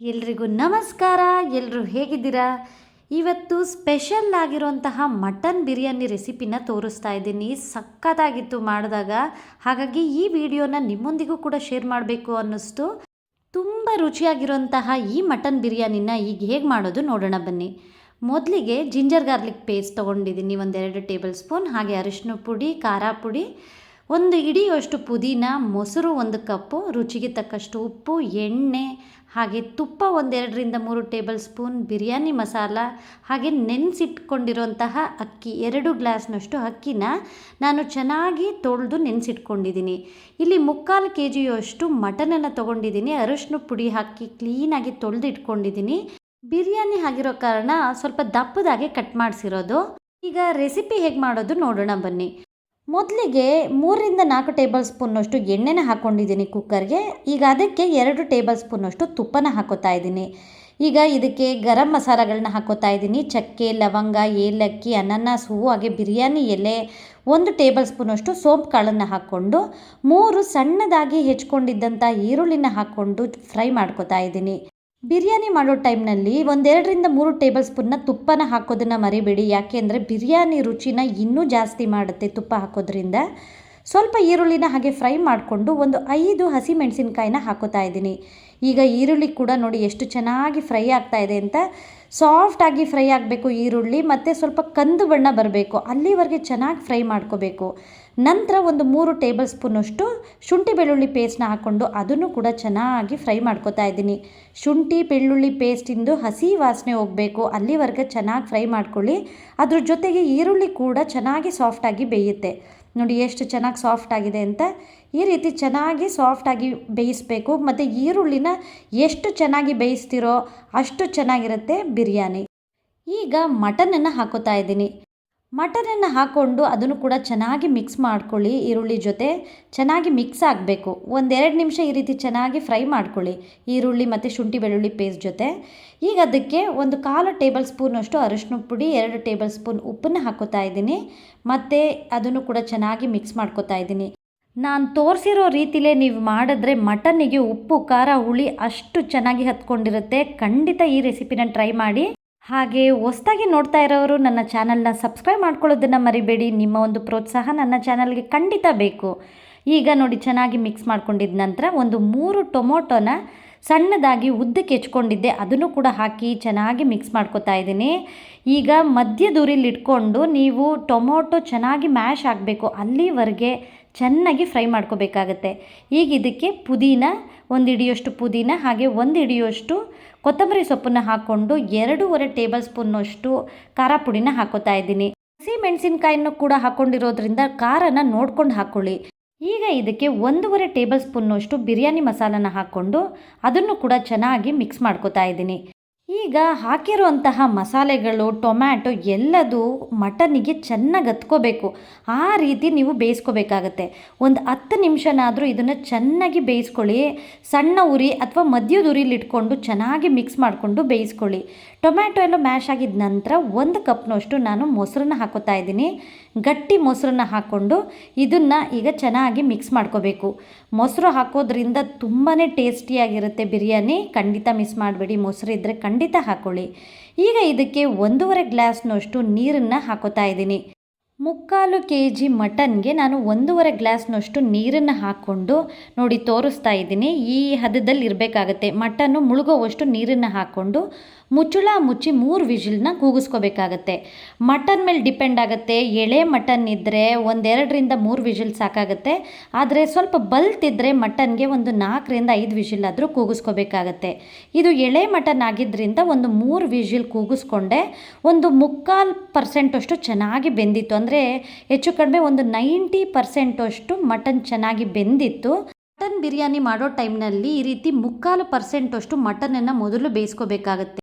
ಎಲ್ರಿಗೂ ನಮಸ್ಕಾರ. ಎಲ್ಲರೂ ಹೇಗಿದ್ದೀರಾ? ಇವತ್ತು ಸ್ಪೆಷಲ್ ಆಗಿರುವಂತಹ ಮಟನ್ ಬಿರಿಯಾನಿ ರೆಸಿಪಿನ ತೋರಿಸ್ತಾ ಇದ್ದೀನಿ. ಸಖತ್ತಾಗಿತ್ತು ಮಾಡಿದಾಗ. ಹಾಗಾಗಿ ಈ ವಿಡಿಯೋನ ನಿಮ್ಮೊಂದಿಗೂ ಕೂಡ ಶೇರ್ ಮಾಡಬೇಕು ಅನ್ನಿಸ್ತು. ತುಂಬ ರುಚಿಯಾಗಿರುವಂತಹ ಈ ಮಟನ್ ಬಿರಿಯಾನಿನ ಈಗ ಹೇಗೆ ಮಾಡೋದು ನೋಡೋಣ ಬನ್ನಿ. ಮೊದಲಿಗೆ ಜಿಂಜರ್ ಗಾರ್ಲಿಕ್ ಪೇಸ್ಟ್ ತೊಗೊಂಡಿದ್ದೀನಿ. ಒಂದೆರಡು ಟೇಬಲ್ ಸ್ಪೂನ್ ಹಾಗೆ ಅರಿಶಿನ ಪುಡಿ, ಖಾರ ಪುಡಿ ಒಂದು ಇಡಿಯಷ್ಟು ಪುದೀನ, ಮೊಸರು ಒಂದು ಕಪ್ಪು, ರುಚಿಗೆ ತಕ್ಕಷ್ಟು ಉಪ್ಪು, ಎಣ್ಣೆ, ಹಾಗೆ ತುಪ್ಪ ಒಂದೆರಡರಿಂದ ಮೂರು ಟೇಬಲ್ ಸ್ಪೂನ್ ಬಿರಿಯಾನಿ ಮಸಾಲ, ಹಾಗೆ ನೆನೆಸಿಟ್ಕೊಂಡಿರುವಂತಹ ಅಕ್ಕಿ, ಎರಡು ಗ್ಲಾಸ್ನಷ್ಟು ಅಕ್ಕಿನ ನಾನು ಚೆನ್ನಾಗಿ ತೊಳೆದು ನೆನೆಸಿಟ್ಕೊಂಡಿದ್ದೀನಿ. ಇಲ್ಲಿ ಮುಕ್ಕಾಲು ಕೆ ಜಿಯಷ್ಟು ಮಟನನ್ನು ತೊಗೊಂಡಿದ್ದೀನಿ. ಅರಿಶಿನ ಪುಡಿ ಹಾಕಿ ಕ್ಲೀನಾಗಿ ತೊಳೆದು ಇಟ್ಕೊಂಡಿದ್ದೀನಿ ಬಿರಿಯಾನಿ ಆಗಿರೋ ಕಾರಣ ಸ್ವಲ್ಪ ದಪ್ಪದಾಗೆ ಕಟ್ ಮಾಡಿಸಿರೋದು. ಈಗ ರೆಸಿಪಿ ಹೇಗೆ ಮಾಡೋದು ನೋಡೋಣ ಬನ್ನಿ. ಮೊದಲಿಗೆ ಮೂರರಿಂದ ನಾಲ್ಕು ಟೇಬಲ್ ಸ್ಪೂನಷ್ಟು ಎಣ್ಣೆನ ಹಾಕ್ಕೊಂಡಿದ್ದೀನಿ ಕುಕ್ಕರ್ಗೆ. ಈಗ ಅದಕ್ಕೆ ಎರಡು ಟೇಬಲ್ ಸ್ಪೂನ್ನಷ್ಟು ತುಪ್ಪನ ಹಾಕೋತಾ ಇದ್ದೀನಿ. ಈಗ ಇದಕ್ಕೆ ಗರಂ ಮಸಾಲಗಳನ್ನ ಹಾಕೋತಾ ಇದ್ದೀನಿ. ಚಕ್ಕೆ, ಲವಂಗ, ಏಲಕ್ಕಿ, ಅನಾನಸ್, ಹೂವು, ಹಾಗೆ ಬಿರಿಯಾನಿ ಎಲೆ, ಒಂದು ಟೇಬಲ್ ಸ್ಪೂನಷ್ಟು ಸೋಂಪು ಕಾಳನ್ನು ಹಾಕ್ಕೊಂಡು ಮೂರು ಸಣ್ಣದಾಗಿ ಹೆಚ್ಕೊಂಡಿದ್ದಂಥ ಈರುಳ್ಳಿನ ಹಾಕ್ಕೊಂಡು ಫ್ರೈ ಮಾಡ್ಕೋತಾ ಇದ್ದೀನಿ. ಬಿರಿಯಾನಿ ಮಾಡೋ ಟೈಮ್ನಲ್ಲಿ ಒಂದೆರಡರಿಂದ ಮೂರು ಟೇಬಲ್ ಸ್ಪೂನ್ನ ತುಪ್ಪನ ಹಾಕೋದನ್ನು ಮರಿಬೇಡಿ. ಯಾಕೆಂದರೆ ಬಿರಿಯಾನಿ ರುಚಿನ ಇನ್ನೂ ಜಾಸ್ತಿ ಮಾಡುತ್ತೆ ತುಪ್ಪ ಹಾಕೋದ್ರಿಂದ. ಸ್ವಲ್ಪ ಈರುಳ್ಳಿನ ಹಾಗೆ ಫ್ರೈ ಮಾಡಿಕೊಂಡು ಒಂದು ಐದು ಹಸಿಮೆಣಸಿನ್ಕಾಯಿನ ಹಾಕೋತಾ ಇದ್ದೀನಿ. ಈಗ ಈರುಳ್ಳಿ ಕೂಡ ನೋಡಿ ಎಷ್ಟು ಚೆನ್ನಾಗಿ ಫ್ರೈ ಆಗ್ತಾ ಇದೆ ಅಂತ. ಸಾಫ್ಟಾಗಿ ಫ್ರೈ ಆಗಬೇಕು ಈರುಳ್ಳಿ, ಮತ್ತು ಸ್ವಲ್ಪ ಕಂದು ಬಣ್ಣ ಬರಬೇಕು. ಅಲ್ಲಿವರೆಗೆ ಚೆನ್ನಾಗಿ ಫ್ರೈ ಮಾಡ್ಕೋಬೇಕು. ನಂತರ ಒಂದು ಮೂರು ಟೇಬಲ್ ಸ್ಪೂನಷ್ಟು ಶುಂಠಿ ಬೆಳ್ಳುಳ್ಳಿ ಪೇಸ್ಟ್ನ ಹಾಕ್ಕೊಂಡು ಅದನ್ನು ಕೂಡ ಚೆನ್ನಾಗಿ ಫ್ರೈ ಮಾಡ್ಕೋತಾ ಇದ್ದೀನಿ. ಶುಂಠಿ, ಬೆಳ್ಳುಳ್ಳಿ ಪೇಸ್ಟಿಂದು ಹಸಿ ವಾಸನೆ ಹೋಗಬೇಕು. ಅಲ್ಲಿವರೆಗೆ ಚೆನ್ನಾಗಿ ಫ್ರೈ ಮಾಡ್ಕೊಳ್ಳಿ. ಅದ್ರ ಜೊತೆಗೆ ಈರುಳ್ಳಿ ಕೂಡ ಚೆನ್ನಾಗಿ ಸಾಫ್ಟಾಗಿ ಬೇಯುತ್ತೆ. ನೋಡಿ ಎಷ್ಟು ಚೆನ್ನಾಗಿ ಸಾಫ್ಟ್ ಆಗಿದೆ ಅಂತ. ಈ ರೀತಿ ಚೆನ್ನಾಗಿ ಸಾಫ್ಟಾಗಿ ಬೇಯಿಸಬೇಕು. ಮತ್ತು ಈರುಳ್ಳಿನ ಎಷ್ಟು ಚೆನ್ನಾಗಿ ಬೇಯಿಸ್ತಿರೋ ಅಷ್ಟು ಚೆನ್ನಾಗಿರುತ್ತೆ ಬಿರಿಯಾನಿ. ಈಗ ಮಟನನ್ನು ಹಾಕೋತಾ ಇದ್ದೀನಿ. ಮಟನನ್ನು ಹಾಕ್ಕೊಂಡು ಅದನ್ನು ಕೂಡ ಚೆನ್ನಾಗಿ ಮಿಕ್ಸ್ ಮಾಡ್ಕೊಳ್ಳಿ ಈರುಳ್ಳಿ ಜೊತೆ. ಚೆನ್ನಾಗಿ ಮಿಕ್ಸ್ ಆಗಬೇಕು. ಒಂದೆರಡು ನಿಮಿಷ ಈ ರೀತಿ ಚೆನ್ನಾಗಿ ಫ್ರೈ ಮಾಡ್ಕೊಳ್ಳಿ. ಈರುಳ್ಳಿ ಮತ್ತು ಶುಂಠಿ ಬೆಳ್ಳುಳ್ಳಿ ಪೇಸ್ಟ್ ಜೊತೆ. ಈಗ ಅದಕ್ಕೆ ಒಂದು ಕಾಲು ಟೇಬಲ್ ಸ್ಪೂನಷ್ಟು ಅರಶಿನ ಪುಡಿ, ಎರಡು ಟೇಬಲ್ ಸ್ಪೂನ್ ಉಪ್ಪನ್ನು ಹಾಕೋತಾ ಇದ್ದೀನಿ. ಮತ್ತು ಅದನ್ನು ಕೂಡ ಚೆನ್ನಾಗಿ ಮಿಕ್ಸ್ ಮಾಡ್ಕೋತಾ ಇದ್ದೀನಿ. ನಾನು ತೋರಿಸಿರೋ ರೀತಿಲೇ ನೀವು ಮಾಡಿದ್ರೆ ಮಟನ್ನಿಗೆ ಉಪ್ಪು, ಖಾರ, ಹುಳಿ ಅಷ್ಟು ಚೆನ್ನಾಗಿ ಹತ್ಕೊಂಡಿರುತ್ತೆ. ಖಂಡಿತ ಈ ರೆಸಿಪಿನ ಟ್ರೈ ಮಾಡಿ. ಹಾಗೆ ಹೊಸ್ದಾಗಿ ನೋಡ್ತಾ ಇರೋರು ನನ್ನ ಚಾನಲ್ನ ಸಬ್ಸ್ಕ್ರೈಬ್ ಮಾಡ್ಕೊಳ್ಳೋದನ್ನು ಮರಿಬೇಡಿ. ನಿಮ್ಮ ಒಂದು ಪ್ರೋತ್ಸಾಹ ನನ್ನ ಚಾನಲ್ಗೆ ಖಂಡಿತ ಬೇಕು. ಈಗ ನೋಡಿ ಚೆನ್ನಾಗಿ ಮಿಕ್ಸ್ ಮಾಡ್ಕೊಂಡಿದ್ದ ನಂತರ ಒಂದು ಮೂರು ಟೊಮೊಟೊನ ಸಣ್ಣದಾಗಿ ಉದ್ದಕ್ಕೆ ಹೆಚ್ಕೊಂಡಿದ್ದೆ. ಅದನ್ನು ಕೂಡ ಹಾಕಿ ಚೆನ್ನಾಗಿ ಮಿಕ್ಸ್ ಮಾಡ್ಕೊತಾ ಇದ್ದೀನಿ. ಈಗ ಮಧ್ಯದೂರಿಲಿ ಇಟ್ಕೊಂಡು ನೀವು ಟೊಮೊಟೊ ಚೆನ್ನಾಗಿ ಮ್ಯಾಶ್ ಆಗಬೇಕು. ಅಲ್ಲಿವರೆಗೆ ಚೆನ್ನಾಗಿ ಫ್ರೈ ಮಾಡ್ಕೋಬೇಕಾಗತ್ತೆ. ಈಗ ಇದಕ್ಕೆ ಪುದೀನ, ಒಂದು ಹಿಡಿಯೋಷ್ಟು ಪುದೀನ, ಹಾಗೆ ಒಂದು ಹಿಡಿಯೋಷ್ಟು ಕೊತ್ತಂಬರಿ ಸೊಪ್ಪನ್ನು ಹಾಕ್ಕೊಂಡು ಎರಡೂವರೆ ಟೇಬಲ್ ಸ್ಪೂನ್ನಷ್ಟು ಖಾರ ಪುಡಿನ ಹಾಕೋತಾ ಇದ್ದೀನಿ. ಹಸಿ ಮೆಣಸಿನ್ಕಾಯನ್ನು ಕೂಡ ಹಾಕ್ಕೊಂಡಿರೋದ್ರಿಂದ ಖಾರನ ನೋಡ್ಕೊಂಡು ಹಾಕ್ಕೊಳ್ಳಿ ಈಗ ಇದಕ್ಕೆ ಒಂದೂವರೆ ಟೇಬಲ್ ಸ್ಪೂನ್ನಷ್ಟು ಬಿರಿಯಾನಿ ಮಸಾಲನ ಹಾಕ್ಕೊಂಡು ಅದನ್ನು ಕೂಡ ಚೆನ್ನಾಗಿ ಮಿಕ್ಸ್ ಮಾಡ್ಕೋತಾ ಇದ್ದೀನಿ. ಈಗ ಹಾಕಿರುವಂತಹ ಮಸಾಲೆಗಳು, ಟೊಮ್ಯಾಟೊ ಎಲ್ಲದು ಮಟನಿಗೆ ಚೆನ್ನಾಗಿ ಹತ್ಕೋಬೇಕು. ಆ ರೀತಿ ನೀವು ಬೇಯಿಸ್ಕೋಬೇಕಾಗತ್ತೆ. ಒಂದು ಹತ್ತು ನಿಮಿಷನಾದರೂ ಇದನ್ನು ಚೆನ್ನಾಗಿ ಬೇಯಿಸ್ಕೊಳ್ಳಿ. ಸಣ್ಣ ಉರಿ ಅಥವಾ ಮಧ್ಯದ ಉರಿಲಿ ಇಟ್ಕೊಂಡು ಚೆನ್ನಾಗಿ ಮಿಕ್ಸ್ ಮಾಡಿಕೊಂಡು ಬೇಯಿಸ್ಕೊಳ್ಳಿ. ಟೊಮ್ಯಾಟೊ ಎಲ್ಲ ಮ್ಯಾಶ್ ಆಗಿದ ನಂತರ ಒಂದು ಕಪ್ನಷ್ಟು ನಾನು ಮೊಸರನ್ನ ಹಾಕೋತಾ ಇದ್ದೀನಿ. ಗಟ್ಟಿ ಮೊಸರನ್ನ ಹಾಕ್ಕೊಂಡು ಇದನ್ನು ಈಗ ಚೆನ್ನಾಗಿ ಮಿಕ್ಸ್ ಮಾಡ್ಕೋಬೇಕು. ಮೊಸರು ಹಾಕೋದ್ರಿಂದ ತುಂಬಾ ಟೇಸ್ಟಿಯಾಗಿರುತ್ತೆ ಬಿರಿಯಾನಿ. ಖಂಡಿತ ಮಿಸ್ ಮಾಡಬೇಡಿ. ಮೊಸರು ಇದ್ದರೆ ಖಂಡಿತ ಹಾಕ್ಕೊಳ್ಳಿ ಈಗ ಇದಕ್ಕೆ ಒಂದೂವರೆ ಗ್ಲಾಸ್ನಷ್ಟು ನೀರನ್ನು ಹಾಕೋತಾ ಇದ್ದೀನಿ. ಮುಕ್ಕಾಲು ಕೆ ಜಿ ಮಟನ್ಗೆ ನಾನು ಒಂದೂವರೆ ಗ್ಲಾಸ್ನಷ್ಟು ನೀರನ್ನು ಹಾಕ್ಕೊಂಡು ನೋಡಿ ತೋರಿಸ್ತಾ ಇದ್ದೀನಿ. ಈ ಹದದಲ್ಲಿ ಇರಬೇಕಾಗತ್ತೆ. ಮಟನ್ನು ಮುಳುಗೋವಷ್ಟು ನೀರನ್ನು ಹಾಕ್ಕೊಂಡು ಮುಚ್ಚುಳ ಮುಚ್ಚಿ ಮೂರು ವಿಜಿಲ್ನ ಕೂಗಿಸ್ಕೋಬೇಕಾಗತ್ತೆ. ಮಟನ್ ಮೇಲೆ ಡಿಪೆಂಡ್ ಆಗುತ್ತೆ. ಎಳೆ ಮಟನ್ ಇದ್ದರೆ ಒಂದೆರಡರಿಂದ ಮೂರು ವಿಜಿಲ್ ಸಾಕಾಗುತ್ತೆ. ಆದರೆ ಸ್ವಲ್ಪ ಬಲ್ತಿದ್ದರೆ ಮಟನ್ಗೆ ಒಂದು ನಾಲ್ಕರಿಂದ ಐದು ವಿಜಿಲ್ ಆದರೂ ಕೂಗಿಸ್ಕೋಬೇಕಾಗತ್ತೆ. ಇದು ಎಳೆ ಮಟನ್ ಆಗಿದ್ದರಿಂದ ಒಂದು ಮೂರು ವಿಜಿಲ್ ಕೂಗಿಸ್ಕೊಂಡೆ ಒಂದು ಮುಕ್ಕಾಲು ಪರ್ಸೆಂಟಷ್ಟು ಚೆನ್ನಾಗಿ ಬೆಂದಿತ್ತು. ಅಂದರೆ ಹೆಚ್ಚು ಕಡಿಮೆ ಒಂದು ನೈಂಟಿ ಪರ್ಸೆಂಟಷ್ಟು ಮಟನ್ ಚೆನ್ನಾಗಿ ಬೆಂದಿತ್ತು. ಮಟನ್ ಬಿರಿಯಾನಿ ಮಾಡೋ ಟೈಮ್ನಲ್ಲಿ ಈ ರೀತಿ ಮುಕ್ಕಾಲು ಪರ್ಸೆಂಟಷ್ಟು ಮಟನನ್ನು ಮೊದಲು ಬೇಯಿಸ್ಕೋಬೇಕಾಗತ್ತೆ.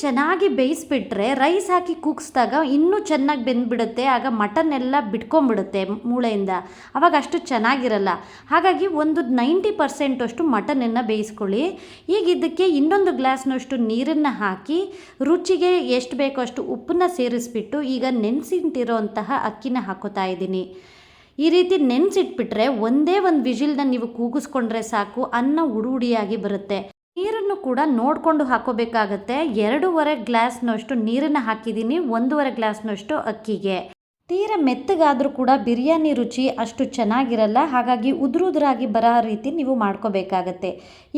ಚೆನ್ನಾಗಿ ಬೇಯಿಸ್ಬಿಟ್ರೆ ರೈಸ್ ಹಾಕಿ ಕೂಗಿಸ್ದಾಗ ಇನ್ನೂ ಚೆನ್ನಾಗಿ ಬೆಂದ್ಬಿಡುತ್ತೆ. ಆಗ ಮಟನ್ ಎಲ್ಲ ಬಿಟ್ಕೊಂಡ್ಬಿಡುತ್ತೆ ಮೂಳೆಯಿಂದ. ಅವಾಗ ಅಷ್ಟು ಚೆನ್ನಾಗಿರಲ್ಲ. ಹಾಗಾಗಿ ಒಂದು ನೈಂಟಿ ಪರ್ಸೆಂಟಷ್ಟು ಮಟನನ್ನು ಬೇಯಿಸ್ಕೊಳ್ಳಿ. ಈಗ ಇದಕ್ಕೆ ಇನ್ನೊಂದು ಗ್ಲಾಸ್ನಷ್ಟು ನೀರನ್ನು ಹಾಕಿ ರುಚಿಗೆ ಎಷ್ಟು ಬೇಕೋ ಅಷ್ಟು ಉಪ್ಪನ್ನ ಸೇರಿಸ್ಬಿಟ್ಟು ಈಗ ನೆನೆಸಿಟ್ಟಿರೋಂತಹ ಅಕ್ಕಿನ ಹಾಕೋತಾ ಇದ್ದೀನಿ. ಈ ರೀತಿ ನೆನೆಸಿಟ್ಬಿಟ್ರೆ ಒಂದೇ ಒಂದು ವಿಜಿಲ್ನ ನೀವು ಕೂಗಿಸ್ಕೊಂಡ್ರೆ ಸಾಕು, ಅನ್ನ ಉಡು ಉಡಿಯಾಗಿ ಬರುತ್ತೆ. ನೀರನ್ನು ಕೂಡ ನೋಡಿಕೊಂಡು ಹಾಕೋಬೇಕಾಗತ್ತೆ. ಎರಡೂವರೆ ಗ್ಲಾಸ್ನಷ್ಟು ನೀರನ್ನು ಹಾಕಿದ್ದೀನಿ. ಒಂದೂವರೆ ಗ್ಲಾಸ್ನಷ್ಟು ಅಕ್ಕಿಗೆ. ತೀರ ಮೆತ್ತಗಾದರೂ ಕೂಡ ಬಿರಿಯಾನಿ ರುಚಿ ಅಷ್ಟು ಚೆನ್ನಾಗಿರಲ್ಲ. ಹಾಗಾಗಿ ಉದುರುದ್ರಾಗಿ ಬರೋ ರೀತಿ ನೀವು ಮಾಡ್ಕೋಬೇಕಾಗತ್ತೆ.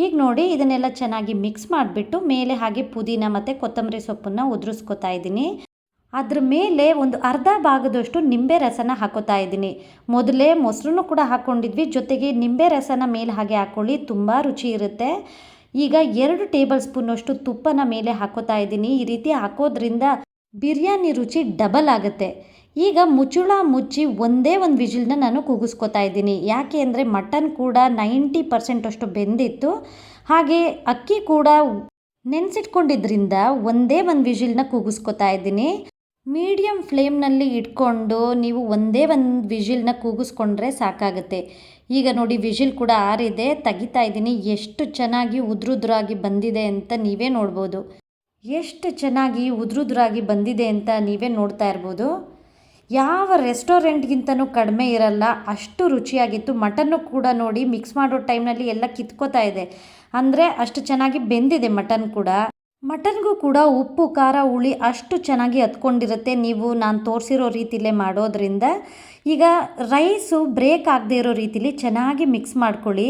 ಈಗ ನೋಡಿ, ಇದನ್ನೆಲ್ಲ ಚೆನ್ನಾಗಿ ಮಿಕ್ಸ್ ಮಾಡಿಬಿಟ್ಟು ಮೇಲೆ ಹಾಗೆ ಪುದೀನ ಮತ್ತು ಕೊತ್ತಂಬರಿ ಸೊಪ್ಪನ್ನು ಉದುರಿಸ್ಕೊತಾ ಇದ್ದೀನಿ. ಅದ್ರ ಮೇಲೆ ಒಂದು ಅರ್ಧ ಭಾಗದಷ್ಟು ನಿಂಬೆ ರಸನ ಹಾಕೋತಾ ಇದ್ದೀನಿ. ಮೊದಲೇ ಮೊಸರನ್ನು ಕೂಡ ಹಾಕ್ಕೊಂಡಿದ್ವಿ ಜೊತೆಗೆ ನಿಂಬೆ ರಸನ ಮೇಲೆ ಹಾಗೆ ಹಾಕ್ಕೊಳ್ಳಿ ತುಂಬ ರುಚಿ ಇರುತ್ತೆ. ಈಗ ಎರಡು ಟೇಬಲ್ ಸ್ಪೂನಷ್ಟು ತುಪ್ಪನ ಮೇಲೆ ಹಾಕೋತಾ ಇದ್ದೀನಿ. ಈ ರೀತಿ ಹಾಕೋದ್ರಿಂದ ಬಿರಿಯಾನಿ ರುಚಿ ಡಬಲ್ ಆಗುತ್ತೆ. ಈಗ ಮುಚ್ಚುಳ ಮುಚ್ಚಿ ಒಂದೇ ಒಂದು ವಿಜಿಲ್ನ ನಾನು ಕೂಗಿಸ್ಕೊತಾ ಇದ್ದೀನಿ. ಯಾಕೆ ಅಂದರೆ ಮಟನ್ ಕೂಡ ನೈಂಟಿ ಪರ್ಸೆಂಟಷ್ಟು ಬೆಂದಿತ್ತು. ಹಾಗೆ ಅಕ್ಕಿ ಕೂಡ ನೆನೆಸಿಟ್ಕೊಂಡಿದ್ರಿಂದ ಒಂದೇ ಒಂದು ವಿಜಿಲ್ನ ಕೂಗಿಸ್ಕೊತಾ ಇದ್ದೀನಿ. ಮೀಡಿಯಮ್ ಫ್ಲೇಮ್ನಲ್ಲಿ ಇಟ್ಕೊಂಡು ನೀವು ಒಂದೇ ಒಂದು ವಿಜಿಲ್ನ ಕೂಗಿಸ್ಕೊಂಡ್ರೆ ಸಾಕಾಗುತ್ತೆ. ಈಗ ನೋಡಿ ವಿಷಿಲ್ ಕೂಡ ಆರಿದೆ, ತೆಗಿತಾ ಇದ್ದೀನಿ. ಎಷ್ಟು ಚೆನ್ನಾಗಿ ಉದ್ರುದ್ರಾಗಿ ಬಂದಿದೆ ಅಂತ ನೀವೇ ನೋಡ್ಬೋದು. ಎಷ್ಟು ಚೆನ್ನಾಗಿ ಉದ್ರುದ್ರಾಗಿ ಬಂದಿದೆ ಅಂತ ನೀವೇ ನೋಡ್ತಾ ಇರ್ಬೋದು. ಯಾವ ರೆಸ್ಟೋರೆಂಟ್ಗಿಂತನೂ ಕಡಿಮೆ ಇರಲ್ಲ. ಅಷ್ಟು ರುಚಿಯಾಗಿತ್ತು. ಮಟನ್ನು ಕೂಡ ನೋಡಿ ಮಿಕ್ಸ್ ಮಾಡೋ ಟೈಮ್ನಲ್ಲಿ ಎಲ್ಲ ಕಿತ್ಕೋತಾ ಇದೆ. ಅಂದರೆ ಅಷ್ಟು ಚೆನ್ನಾಗಿ ಬೆಂದಿದೆ ಮಟನ್ ಕೂಡ. ಮಟನ್ಗೂ ಕೂಡ ಉಪ್ಪು, ಖಾರ, ಹುಳಿ ಅಷ್ಟು ಚೆನ್ನಾಗಿ ಹತ್ಕೊಂಡಿರುತ್ತೆ. ನೀವು ನಾನು ತೋರಿಸಿರೋ ರೀತಿಲೇ ಮಾಡೋದ್ರಿಂದ. ಈಗ ರೈಸು ಬ್ರೇಕ್ ಆಗದೆ ಇರೋ ರೀತಿಲಿ ಚೆನ್ನಾಗಿ ಮಿಕ್ಸ್ ಮಾಡ್ಕೊಳ್ಳಿ.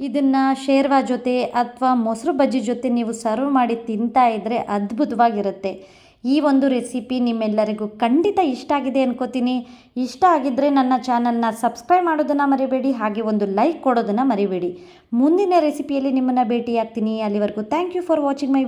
ಇದನ್ನು ಶೇರ್ವಾ ಜೊತೆ ಅಥವಾ ಮೊಸರು ಬಜ್ಜಿ ಜೊತೆ ನೀವು ಸರ್ವ್ ಮಾಡಿ ತಿಂತಾ ಇದ್ದರೆ ಅದ್ಭುತವಾಗಿರುತ್ತೆ. ಈ ಒಂದು ರೆಸಿಪಿ ನಿಮ್ಮೆಲ್ಲರಿಗೂ ಖಂಡಿತ ಇಷ್ಟ ಆಗಿದೆ ಅನ್ಕೋತೀನಿ. ಇಷ್ಟ ಆಗಿದ್ದರೆ ನನ್ನ ಚಾನಲ್ನ ಸಬ್ಸ್ಕ್ರೈಬ್ ಮಾಡೋದನ್ನು ಮರಿಬೇಡಿ, ಹಾಗೆ ಒಂದು ಲೈಕ್ ಕೊಡೋದನ್ನು ಮರಿಬೇಡಿ. ಮುಂದಿನ ರೆಸಿಪಿಯಲ್ಲಿ ನಿಮ್ಮನ್ನು ಭೇಟಿಯಾಗ್ತೀನಿ. ಅಲ್ಲಿವರೆಗೂ thank you for watching my